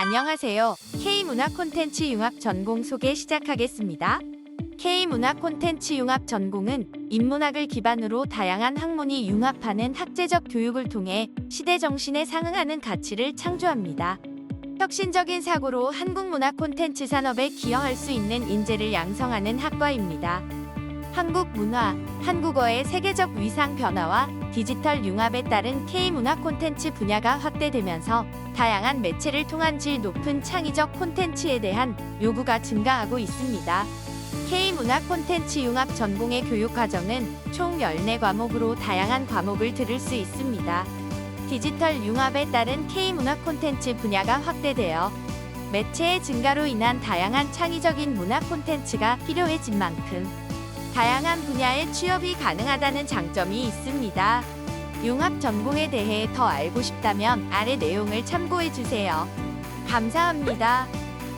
안녕하세요. K문화 콘텐츠 융합 전공 소개 시작하겠습니다. K문화 콘텐츠 융합 전공은 인문학을 기반으로 다양한 학문이 융합하는 학제적 교육을 통해 시대 정신에 상응하는 가치를 창조합니다. 혁신적인 사고로 한국 문화 콘텐츠 산업에 기여할 수 있는 인재를 양성하는 학과입니다. 한국 문화, 한국어의 세계적 위상 변화와 디지털 융합에 따른 K문화 콘텐츠 분야가 확대되면서 다양한 매체를 통한 질 높은 창의적 콘텐츠에 대한 요구가 증가하고 있습니다. K문화 콘텐츠 융합 전공의 교육 과정은 총 14과목으로 다양한 과목을 들을 수 있습니다. 디지털 융합에 따른 K문화 콘텐츠 분야가 확대되어 매체의 증가로 인한 다양한 창의적인 문화 콘텐츠가 필요해진 만큼 다양한 분야의 취업이 가능하다는 장점이 있습니다. 융합 전공에 대해 더 알고 싶다면 아래 내용을 참고해 주세요. 감사합니다.